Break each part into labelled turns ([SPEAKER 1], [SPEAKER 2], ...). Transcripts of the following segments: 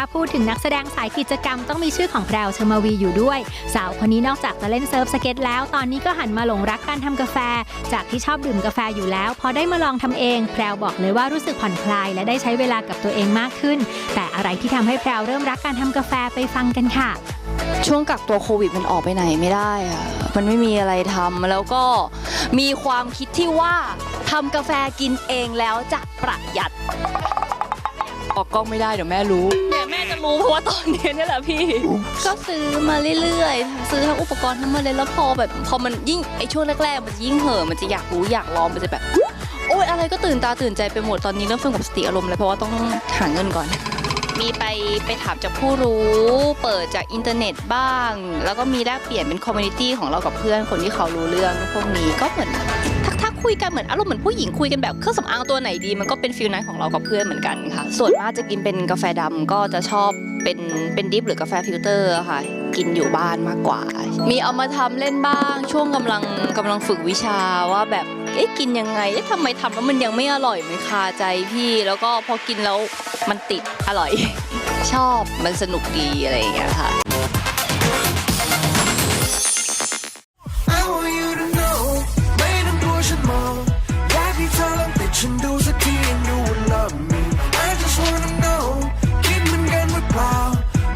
[SPEAKER 1] ถ้าพูดถึงนักแสดงสายกิจกรรมต้องมีชื่อของแพรวชมาวีอยู่ด้วย สาวคนนี้นอกจากจะเล่นเซิร์ฟสเก็ตแล้ว ตอนนี้ก็หันมาหลงรักการทำกาแฟ จากที่ชอบดื่มกาแฟอยู่แล้ว พอได้มาลองทำเอง แพรวบอกเลยว่ารู้สึกผ่อนคลาย และได้ใช้เวลากับตัวเองมากขึ้น แต่อะไรที่ทำให้แพรวเริ่มรักการทำกาแฟไปฟังกันค่ะ
[SPEAKER 2] ช่วงกักตัวโควิดมันออกไปไหนไม่ได้อะมันไม่มีอะไรทำแล้วก็มีความคิดที่ว่าทำกาแฟกินเองแล้วจะประหยัดออกกล้องไม่ได้เดี๋ยวแม่รู้เนี่ยแม่จะ รู้เพราะว่าตอนนี้เนี่ยแหละพี่ ก็ซื้อมาเรื่อยๆ ซื้อทั้งอุปกรณ์ทั้งมาเลยแล้วพอแบบพอมันยิ่งไอช่วงแรกๆ มันจะยิ่งเห่อมันจะอยากรู้อยากลองมันจะแบบ โอ๊ยอะไรก็ตื่นตาตื่นใจไปหมดตอนนี้เริ่มสงบสติอารมณ์เลยเพราะว่าต้องหาเงินก่อน มีไปไปถามจากผู้รู้ เปิดจากอินเทอร์เน็ตบ้าง แล้วก็มีแลกเปลี่ยนเป็นคอมมูนิตี้ของเรากับเพื่อนคนที่เขารู้เรื่องพวกนี้ก็เหมือน ทักทักคุยกันเหมือนอารมณ์เหมือนผู้หญิงคุยกันแบบเครื่องสำอางตัวไหนดี มันก็เป็นฟิลนั้นของเรากับเพื่อนเหมือนกันค่ะ ส่วนมากจะกินเป็นกาแฟดำก็จะชอบเป็นเป็นดิฟหรือกาแฟฟิลเตอร์ค่ะ กินอยู่บ้านมากกว่า มีเอามาทำเล่นบ้าง ช่วงกำลังกำลังฝึกวิชาว่าแบบเอ๊ะกินยังไงเอ๊ะทำไมทำแล้วมันยังไม่อร่อยมันคาใจพี่ แล้วก็พอกินแล้วมันติดอร่อย ชอบมันสนุกดีอะไรอย่างเงี้ยค่ะ
[SPEAKER 3] and you will love me I just wanna know คิดเหมือนกันหรือเปล่า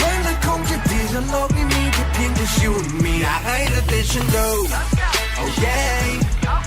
[SPEAKER 3] มันจะคงจะดีถ้าโลกนี้มีแค่เพียงแต่ you and me อยากให้เธอติดฉันดู oh yeah